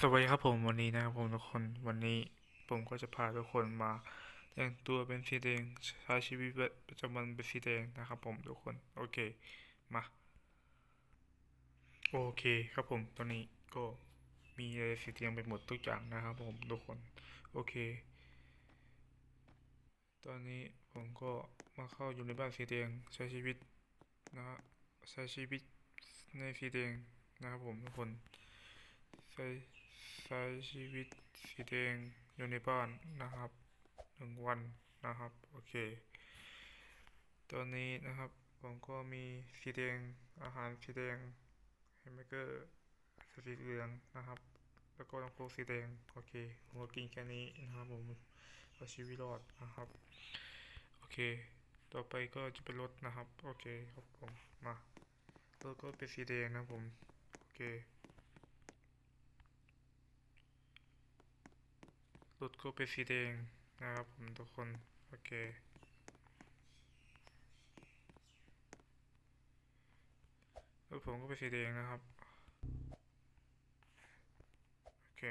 สวัสดีครับผมวันนี้นะครับผมทุกคนวันนี้ผมก็จะพาทุกคนมาแต่งตัวเป็นสีแดงใช้ชีวิตประจำวันเป็นสีแดงนะครับผมทุกคนโอเคมาโอเคครับผมตอนนี้ก็มีอะไรสีแดงไปหมดทุกอย่างนะครับผมทุกคนโอเค ตอนนี้ผมก็มาเข้าอยู่ในบ้านสีแดงใช้ชีวิตนะใช้ชีวิตในสีแดงนะครับผมทุกคนใช้ ใช้ชีวิตสีแดงอยู่ในบ้านนะครับหนึ่งวันนะครับ โอเค ตอนนี้นะครับผมก็มีสีแดงอาหารสีแดงแฮมเบอร์เกอร์สีเหลืองนะครับ แล้วก็น้ำโค้กสีแดงโอเคผมก็กินแค่นี้นะครับผมเอาชีวิตรอดนะครับโอเค ต่อไปก็จะเป็นรถนะครับ โอเคครับผมมารถก็เป็นสีแดงนะผมโอเค รถก็เป็นสีแดงนะครับผมทุกคน โอเครถผมก็เป็นสีแดงนะครับ โอเค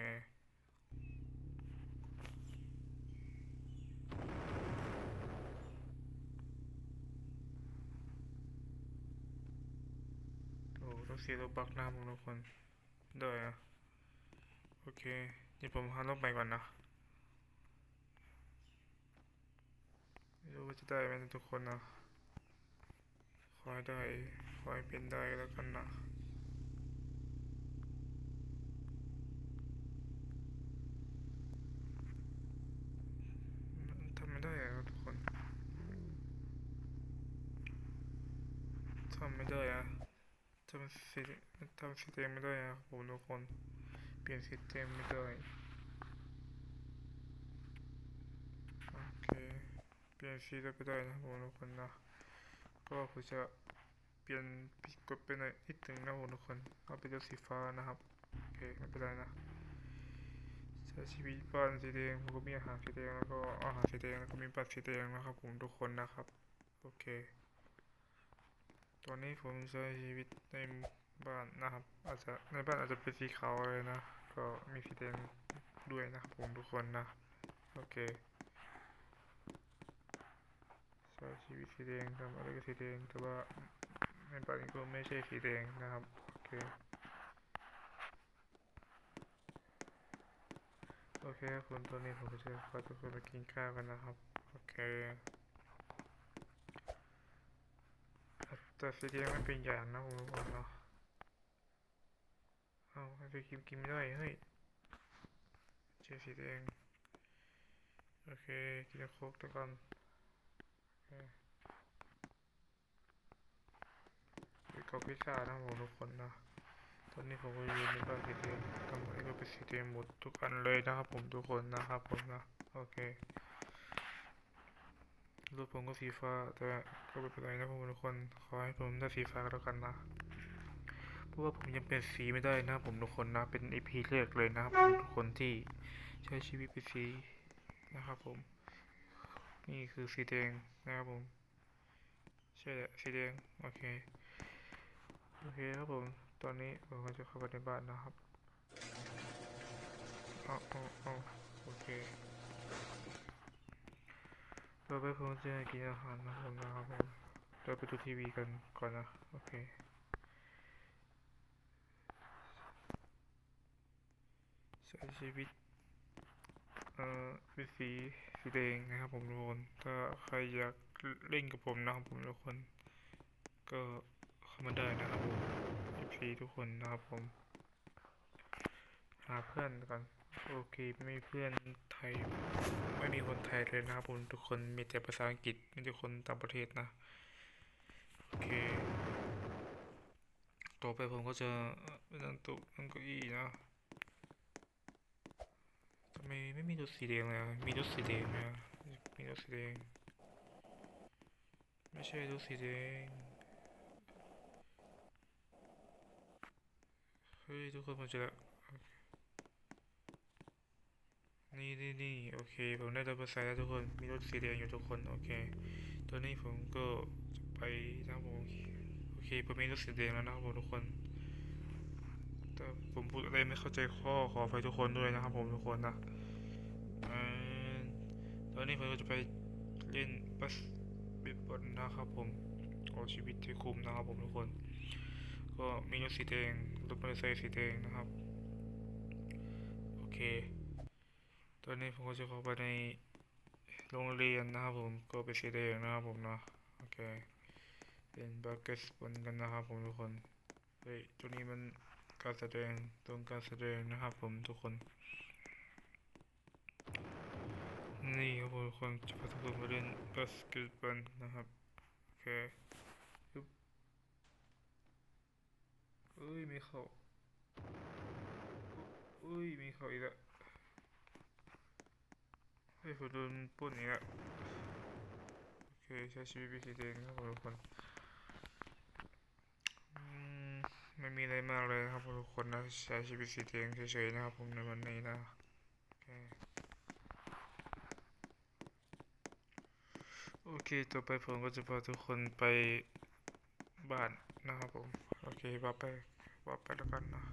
โอ้ต้องเสียรถบักหน้าผมทุกคนได้อะโอเค นี่ผมหารถไปก่อนนะ ไม่รู้ว่าจะได้ไหมนทุกคนนะขอให้ได้ขอให้เป็นได้แล้วกันนะทำไม่ได้อะทุกคนทำไม่ได้อะทำสีทำสีแดงไม่ได้อะผมทุกคน เปลี่ยนสีแดงไม่ได้โอเค เปลี่ยนสีได้ก็ได้นะผมทุกคนนะก็ผมจะเปลี่ยนกดเป็นนิดหนึ่งนะผมทุกคนเอาเป็นตัวสีฟ้านะครับโอเคไม่เป็นไรนะใช้ชีวิตบ้านสีแดงผมก็มีอาหารสีแดงแล้วก็อาหารสีแดงแล้วก็มีบัตรสีแดงนะครับผมทุกคนนะครับโอเค ตอนนี้ผมใช้ชีวิตในบ้านนะครับ อาจจะในบ้านอาจจะเป็นสีขาวเลยนะ ก็มีสีแดงด้วยนะครับผมทุกคนนะ โอเค ใช้ชีวิตสีแดงทำอะไรก็สีแดงแต่ว่าในบ้านนี้ก็ไม่ใช่สีแดงนะครับโอเคโอเคครับคุณตอนนี้ผมจะพาทุกคนไปกินข้าวกันนะครับโอเคแต่สีแดงไม่เป็นอย่างนะผมทุกคนเนาะเอาไอศครีมกินไม่ได้เฮ้ยเจอสีแดงโอเคกินโค้กตะกัน ไปกับพิซซ่านะผมทุกคนนะ ตอนนี้ผมก็อยู่ในบ้านสีแดงทำอะไรก็เป็นสีแดงหมดทุกอันเลยนะครับผมทุกคนนะครับผมนะ โอเครถผมก็สีฟ้า แต่ก็ไม่เป็นไรนะผมทุกคน ขอให้ผมได้สีฟ้าแล้วกันนะ เพราะว่าผมยังเป็นสีไม่ได้นะผมทุกคนนะ เป็นอีพีแรกเลยนะครับผมทุกคนที่ใช้ชีวิตเป็นสีนะครับผม นี่คือสีแดง นะครับผมใช่แหละสีแดงโอเคโอเคครับผมตอนนี้ผมก็จะเข้าไปในบ้านนะครับเอาเอาเอาโอเคต่อไปผมจะกินอาหารนะครับผมนะครับผมเราไปดูทีวีกันก่อนนะโอเคใช้ชีวิตเอ่อเป็นสี สีแดงนะครับผมทุกคนถ้าใครอยากเล่นกับผมนะครับผมทุกคน ก็เข้ามาได้นะครับผม FC ทุกคนนะครับผม หาเพื่อนก่อนโอเคไม่มีเพื่อนไทย ไม่มีคนไทยเลยนะครับผมทุกคนมีแต่ภาษาอังกฤษมีแต่คนต่างประเทศนะโอเคต่อไปผมก็จะไปนั่งโต๊ะนั่งเก้าอี้นะ ไม่ไม่มีรถสีแดงเลยมีรถสีแดงไหมอะมีรถสีแดงไม่ใช่รถสีแดงเฮ้ยทุกคนผมเจอแล้วนี่นี่นี่โอเคผมได้รถมาใส่แล้วทุกคนมีรถสีแดงอยู่ทุกคนโอเคตอนนี้ผมก็จะไปนะผมโอเคผมมีรถสีแดงแล้วนะครับผมทุกคน ผมพูดอะไรไม่เข้าใจข้อขออภัยทุกคนด้วยนะครับ ผมทุกคนนะตอนนี้ผมก็จะไปเล่นบัสบสบอลนะครับผมเอาชีวิตที่คุ้มนะครับผมทุกคน ก็มีรถสีแดงรถมอเตอร์ไซค์สีแดงนะครับโอเค ตอนนี้ผมก็จะเข้าไปในโรงเรียนนะครับผมก็เป็นสีแดงนะครับผมเนาะโอเคเป็นบาสเกตบอลกันนะครับผมทุกคนเฮ้ยตัวนี้มัน การแสดงตรงการแสดงนะครับผมทุกคน นี่ครับผมทุกคนจะพาทุกคนมาเล่นบาสเกตบอลนะครับโอเคปึ๊บเอ้ยมีเขาเอ้ยมีเขาอีกแล้วเฮ้ผมโดนปล้นอีกแล้วโอเคใช้ชีวิตเป็นสีแดงครับผมทุกคน อืม ไม่มีอะไรมากเลยครับทุกคนนะใช้ชีวิตสีแดงเฉยๆนะครับผมในวันนี้นะโอเคโอเคต่อไปผมก็จะพาทุกคนไปบ้านนะครับผม โอเคว่าไปว่าไปแล้วกันนะ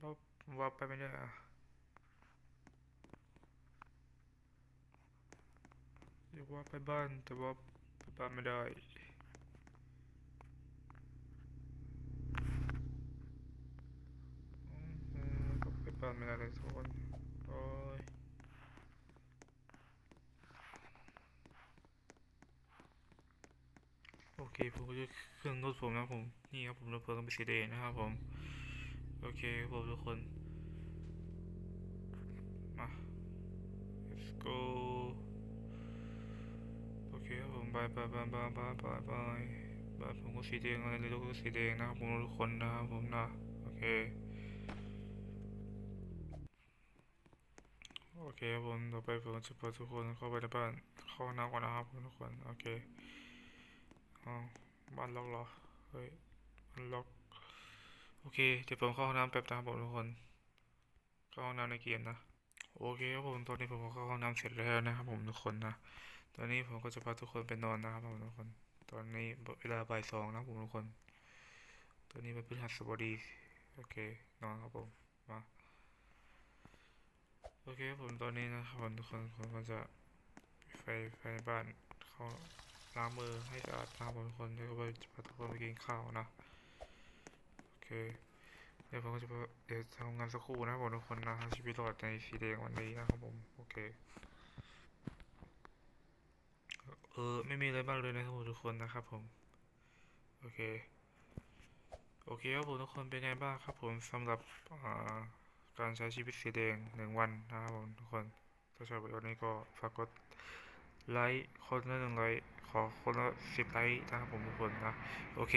ว่าว่าไปไม่ได้อะ เรียกว่าไปบ้านแต่ว่าไปบ้านไม่ได้อืมไปบ้านไม่ได้เลยทุกคนโอ้ยโอเคผมก็จะเครื่องรถผมนะผม นี่ครับผมรถเพิ่มเป็นสีแดงนะครับผม โอเคผมทุกคน มา let's go บายบายบายบายบายบายบายบายผมก็สีแดงอะไรเลยก็สีแดงนะครับผมทุกคนนะครับผมนะโอเคโอเคครับผมต่อไปผมจะพาทุกคนเข้าไปในบ้านเข้าห้องน้ำก่อนนะครับผมทุกคนโอเคอ๋อบ้านล็อกเหรอเฮ้ยบ้านล็อกโอเคเดี๋ยวผมเข้าห้องน้ำแป๊บนะครับผมทุกคนเข้าห้องน้ำในเกมนะโอเคครับผมตอนนี้ผมก็เข้าห้องน้ำเสร็จแล้วนะครับผมทุกคนนะ ตอนนี้ผมก็จะพาทุกคนไปนอนนะครับผมทุกคน ตอนนี้เวลาบ่ายสองนะครับผมทุกคน ตอนนี้เป็นพฤหัสบดี โอเค นอนครับผม มา โอเคผมตอนนี้นะครับผมทุกคนผมก็จะไฟไฟบ้านเข้าล้างมือให้สะอาดนะครับผมทุกคนแล้วก็จะพาทุกคนไปกินข้าวนะ โอเค เดี๋ยวผมก็จะไปเดี๋ยวทำงานสักครู่นะครับผมทุกคนนะชีวิตรอดในสีแดงวันนี้นะครับผม โอเค เออไม่มีอะไรมากเลยนะครับผมทุกคนนะครับผมโอเคโอเคครับผมทุกคนเป็นไงบ้างครับผมสำหรับการใช้ชีวิตสีแดงหนึ่งวันนะครับผมทุกคนถ้าชอบวิดีโอนี้ก็ฝากกดไลค์คนละหนึ่งไลค์ขอคนละสิบไลค์นะครับผมทุกคนนะโอเค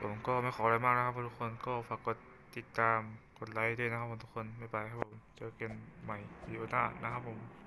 ผมก็ไม่ขออะไรมากนะครับทุกคนก็ฝากกดติดตามกดไลค์ด้วยนะครับผมทุกคนบ๊ายบายครับผมเจอกันใหม่วิดีโอหน้านะครับผม